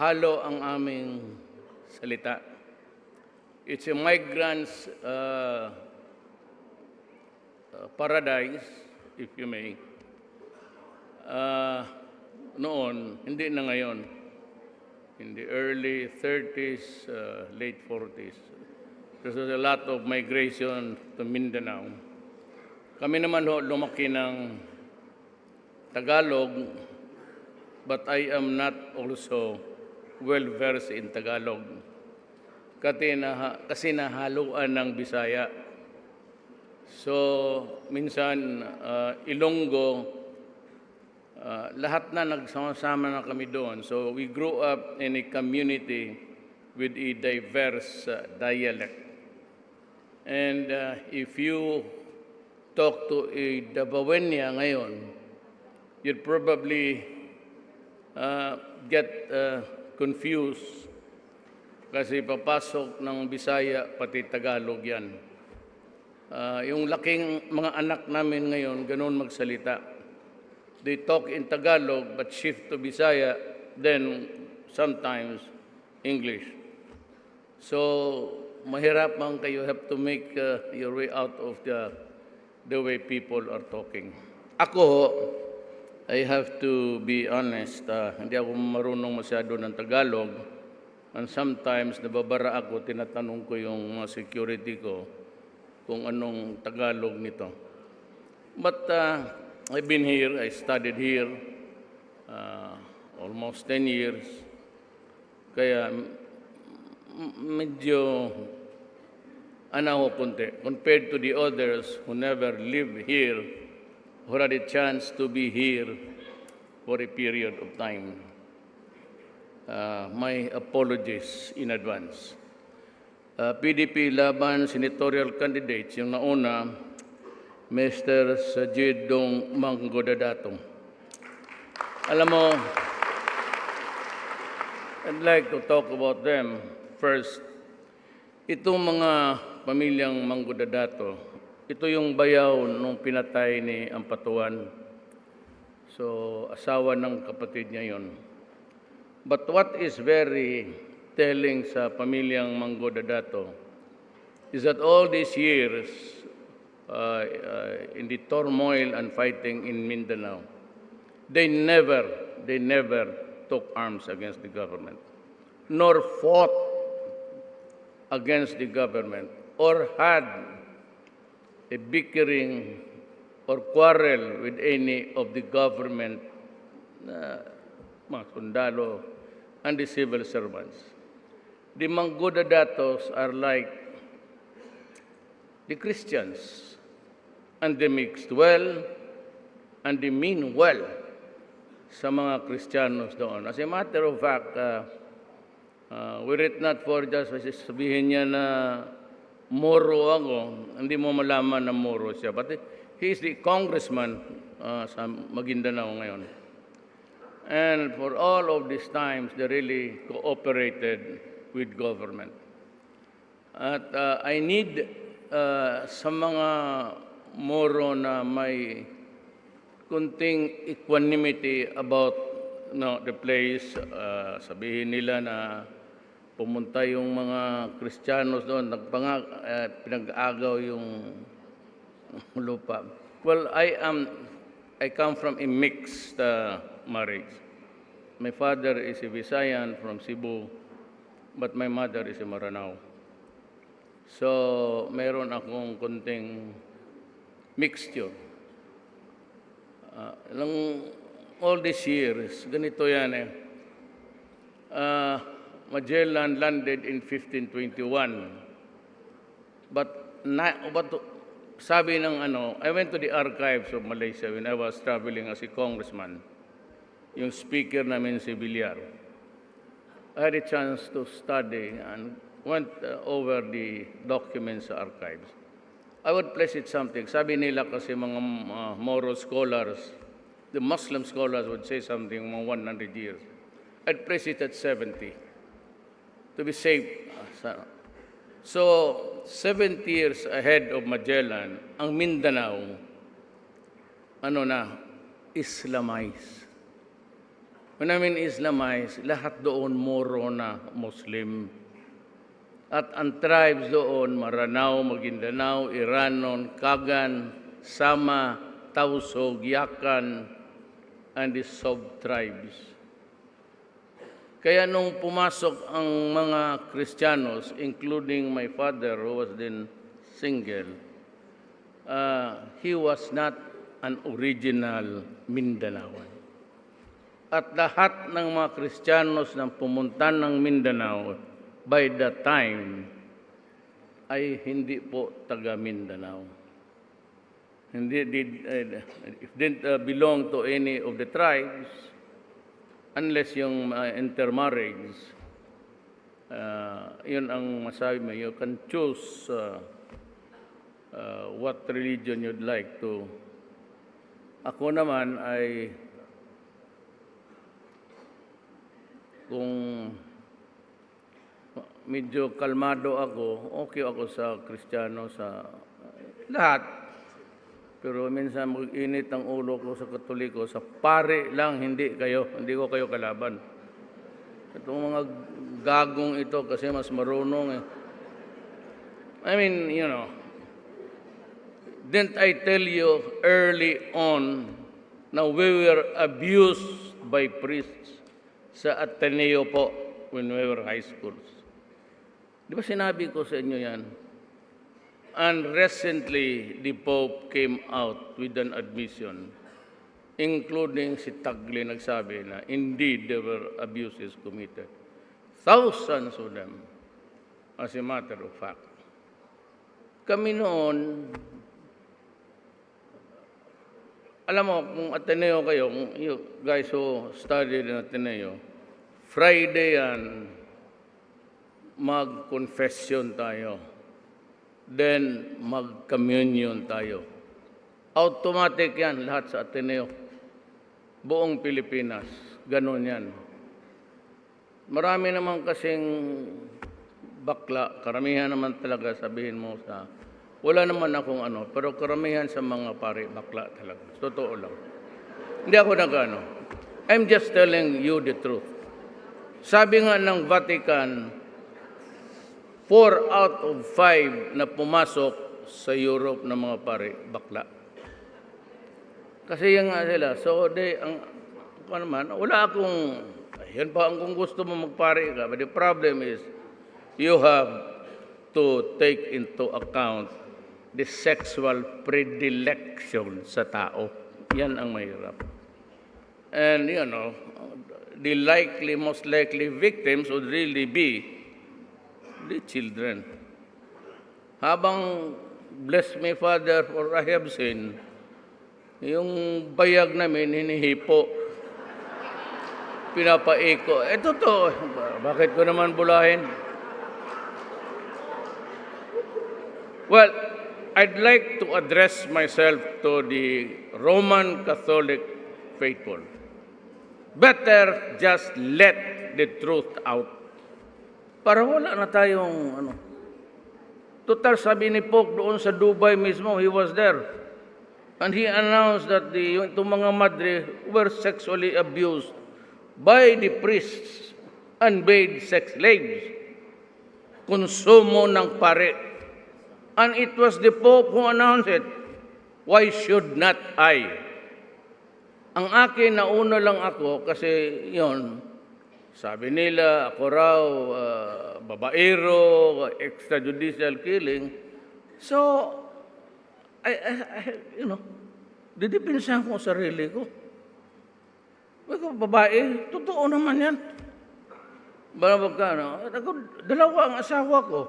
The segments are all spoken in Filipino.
halo ang aming salita. It's a migrant's uh, uh, paradise, if you may. Uh, noon, hindi na ngayon. In the early 30s, uh, late 40s, there was a lot of migration to Mindanao. Kami naman ho, lumaki ng Tagalog, but I am not also well versed in Tagalog. Kasi, naha, kasi nahaluan ng Bisaya. So, minsan, uh, Ilonggo, uh, lahat na nagsama-sama na kami doon. So, we grew up in a community with a diverse uh, dialect. And uh, if you talk to a Dabawenya ngayon, you'd probably uh, get uh, confused kasi papasok ng Bisaya pati Tagalog yan. Ah, yung laking mga anak namin ngayon, ganun magsalita. They talk in Tagalog but shift to Bisaya, then sometimes English. So, mahirapan kayo have to make uh, your way out of the, the way people are talking. Ako, I have to be honest, ah, hindi ako marunong masyado ng Tagalog. And sometimes nababara ako, tinatanong ko yung mga security ko kung anong Tagalog nito. But uh, I've been here, I studied here uh, almost 10 years. Kaya medyo ano ako kunti, compared to the others who never lived here, who had a chance to be here for a period of time. Uh, my apologies in advance. Uh, PDP laban senatorial candidates, yung nauna, Mr. Sajid Dong Manggodadatong. Alam mo, I'd like to talk about them first. Itong mga pamilyang Manggodadato, ito yung bayaw nung pinatay ni Ampatuan. So, asawa ng kapatid niya yon. But what is very telling sa pamilyang Manggodadato is that all these years uh, uh, in the turmoil and fighting in Mindanao, they never, they never took arms against the government, nor fought against the government, or had a bickering or quarrel with any of the government uh, mga sundalo and the civil servants. The Manggodadatos are like the Christians, and they mixed well and they mean well sa mga Kristiyanos doon. As a matter of fact, uh, uh, were it not for just sabihin niya na Moro ako, hindi mo malaman na Moro siya. But he is the congressman uh, sa Maguindanao ngayon. And for all of these times, they really cooperated with government. At uh, I need uh, sa mga Moro na may kunting equanimity about no, the place, uh, sabihin nila na pumunta yung mga Kristiyanos doon, nagpanga, uh, pinag-agaw yung lupa. Well, I am, I come from a mixed uh, marriage. My father is a Visayan from Cebu, but my mother is a Maranao. So, meron akong kunting mixture. Uh, lang, all these years, ganito yan eh. Uh, Magellan landed in 1521. But, na, but sabi ng ano, I went to the archives of Malaysia when I was traveling as a congressman. Yung speaker namin si Villar. I had a chance to study and went uh, over the documents archives. I would place it something. Sabi nila kasi mga uh, Moro scholars, the Muslim scholars would say something mga 100 years. I'd place it at 70 to be safe. uh, sa- So, 70 years ahead of Magellan, ang Mindanao, ano na, Islamized. When I mean Islamized, lahat doon Moro na Muslim. At ang tribes doon, Maranao, Maguindanao, Iranon, Kagan, Sama, Tausog, Yakan, and the sub-tribes. Kaya nung pumasok ang mga Kristiyanos, including my father who was then single, uh, he was not an original Mindanaoan. At lahat ng mga Kristiyanos na pumunta ng Mindanao by that time ay hindi po taga Mindanao. Hindi did, uh, didn't uh, belong to any of the tribes unless yung uh, intermarriage. Uh, yun ang masabi mo. You can choose uh, uh, what religion you'd like to. Ako naman ay kung medyo kalmado ako, okay ako sa Kristiyano, sa lahat. Pero minsan mag-init ang ulo ko sa Katoliko, sa pare lang, hindi kayo, hindi ko kayo kalaban. Itong mga gagong ito kasi mas marunong eh. I mean, you know, didn't I tell you early on na we were abused by priests sa Ateneo po when we were high schools? Di ba sinabi ko sa inyo yan? And recently, the Pope came out with an admission, including si Tagle nagsabi na indeed there were abuses committed. Thousands of them, as a matter of fact. Kami noon, alam mo, kung Ateneo kayo, you guys who studied in Ateneo, Friday yan, mag-confession tayo. Then, mag-communion tayo. Automatic yan, lahat sa Ateneo. Buong Pilipinas, ganun yan. Marami naman kasing bakla, karamihan naman talaga sabihin mo sa, wala naman akong ano, pero karamihan sa mga pare, bakla talaga. Totoo lang. Hindi ako nag-ano. I'm just telling you the truth. Sabi nga ng Vatican, four out of five na pumasok sa Europe na mga pare, bakla. Kasi yan nga sila. So, de, ang, ano naman, wala akong, yan pa ang kung gusto mo magpare ka. But the problem is, you have to take into account the sexual predilection sa tao. Yan ang mahirap. And, you know, the likely, most likely victims would really be the children. Habang, bless me, Father, for I have sinned, yung bayag namin, hinihipo. Pinapaiko. Eh, totoo. Bakit ko naman bulahin? Well, I'd like to address myself to the Roman Catholic faithful. Better just let the truth out. Para wala na tayong ano. Total sabi ni Pope doon sa Dubai mismo, he was there. And he announced that the, itong mga madre were sexually abused by the priests made sex slaves. Konsumo ng pare. And it was the Pope who announced it. Why should not I? Ang akin, nauna lang ako kasi yon sabi nila, ako raw, uh, babaero, extrajudicial killing. So, I, I, I, you know, didipinsahan ko sarili ko. Ikaw, babae, totoo naman yan. Balabag ka, no? Ako, dalawa ang asawa ko.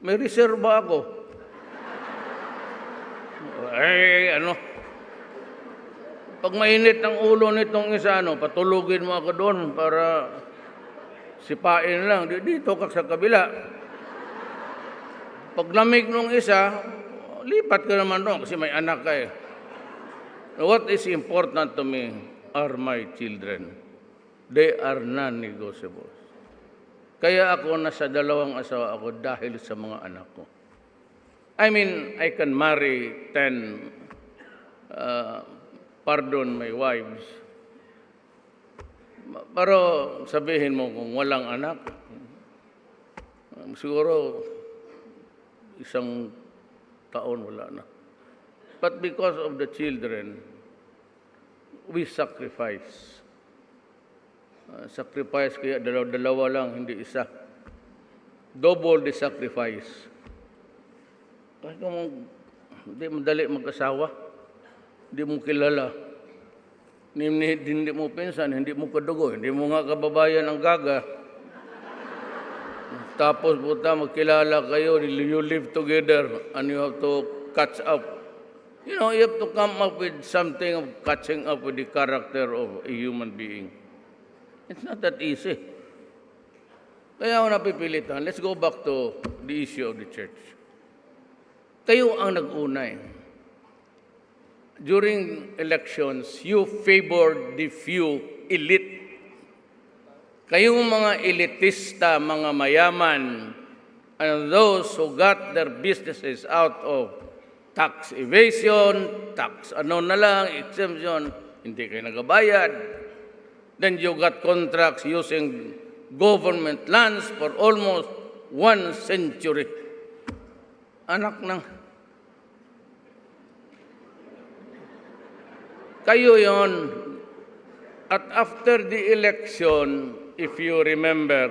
May reserba ako. Eh, ano? Pag mainit ang ulo nitong isa, ano, patulugin mo ako doon para sipain lang. Di- Dito ka sa kabila. Pag lamig nung isa, lipat ka naman doon kasi may anak ka eh. What is important to me are my children. They are non-negotiables. Kaya ako nasa dalawang asawa ako dahil sa mga anak ko. I mean, I can marry ten, uh, pardon my wives, Pero sabihin mo kung walang anak, um, siguro isang taon wala na. But because of the children, we sacrifice. Uh, sacrifice kaya dalawa, dalawa lang, hindi isa. Double the sacrifice. Kasi kung hindi madali mag-asawa, hindi mo kilala, hindi, hindi, mo pinsan, hindi mo kadugo, hindi mo nga kababayan ang gaga. Tapos puta, magkilala kayo, you live together and you have to catch up. You know, you have to come up with something of catching up with the character of a human being. It's not that easy. Kaya ako napipilitan, let's go back to the issue of the church. Kayo ang nag-una eh. During elections, you favored the few elite. Kayong mga elitista, mga mayaman, and those who got their businesses out of tax evasion, tax ano na lang, exemption, hindi kayo nagabayad. Then you got contracts using government lands for almost one century. Anak ng... Kayo yon. At after the election, if you remember,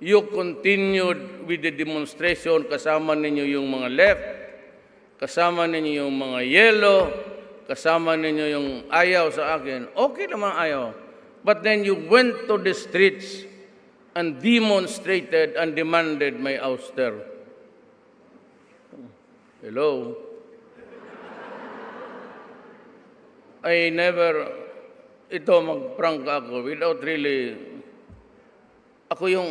you continued with the demonstration, kasama ninyo yung mga left, kasama ninyo yung mga yellow, kasama ninyo yung ayaw sa akin. Okay naman ayaw. But then you went to the streets and demonstrated and demanded my ouster. Hello? I never, ito mag-prank ako without really, ako yung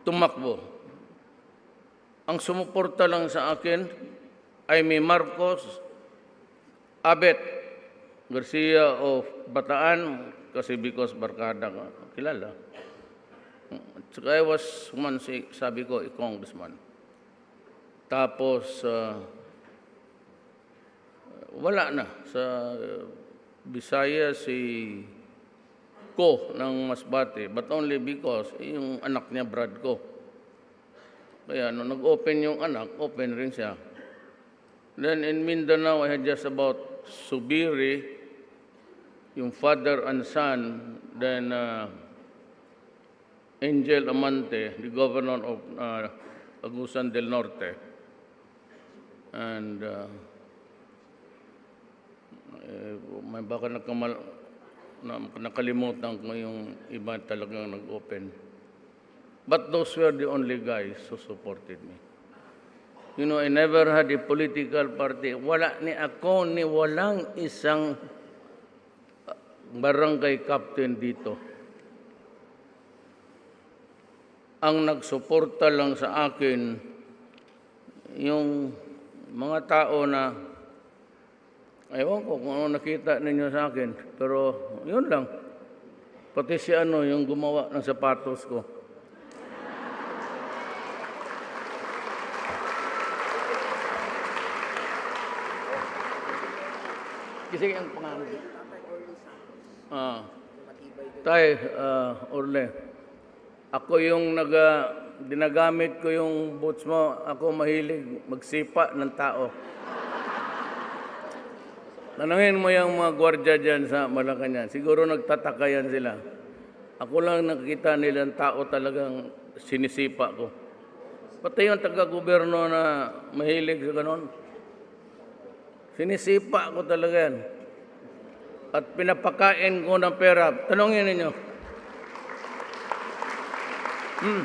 tumakbo. Ang sumuporta lang sa akin ay may Marcos, Abet, Garcia of Bataan, kasi because barkada ka, kilala. Saka I was, man, sabi ko, congressman. Tapos, ah, wala na. Sa uh, Bisaya si ko ng Masbate, but only because eh, yung anak niya, Brad ko. Kaya nung nag-open yung anak, open rin siya. Then in Mindanao, I had just about Subiri, yung father and son, then uh, Angel Amante, the governor of uh, Agusan del Norte. And uh, eh, may baka nakamal, na, nakalimutan ko yung iba talagang nag-open. But those were the only guys who supported me. You know, I never had a political party. Wala ni ako ni walang isang uh, barangay captain dito. Ang nagsuporta lang sa akin yung mga tao na Ewan ko kung ano nakita ninyo sa akin. Pero yun lang. Pati si ano, yung gumawa ng sapatos ko. Kasi ang pangalan. Ah. Tay, ah, Orle. Ako yung naga, dinagamit ko yung boots mo. Ako mahilig magsipa ng tao. Tanungin mo yung mga gwardya dyan sa Malacanang. Siguro nagtataka yan sila. Ako lang nakikita nilang tao talagang sinisipa ko. Pati yung taga-gobyerno na mahilig sa ganon. Sinisipa ko talaga yan. At pinapakain ko ng pera. Tanungin ninyo. Hmm.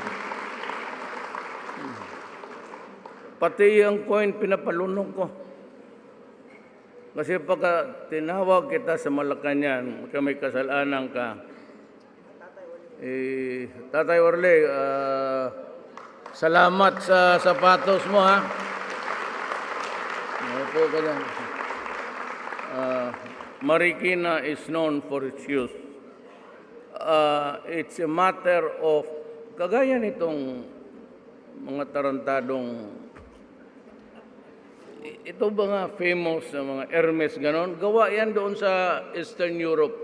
Hmm. Pati yung coin pinapalunok ko. Kasi pagka tinawag kita sa Malacanang, kaya may kasalanan ka, eh, Tatay Orle, ah, salamat sa sapatos mo, ha? Opo ka dyan. Ah, Marikina is known for its shoes. Ah, it's a matter of, kagaya nitong mga tarantadong ito ba nga famous na mga Hermes ganon? Gawa yan doon sa Eastern Europe.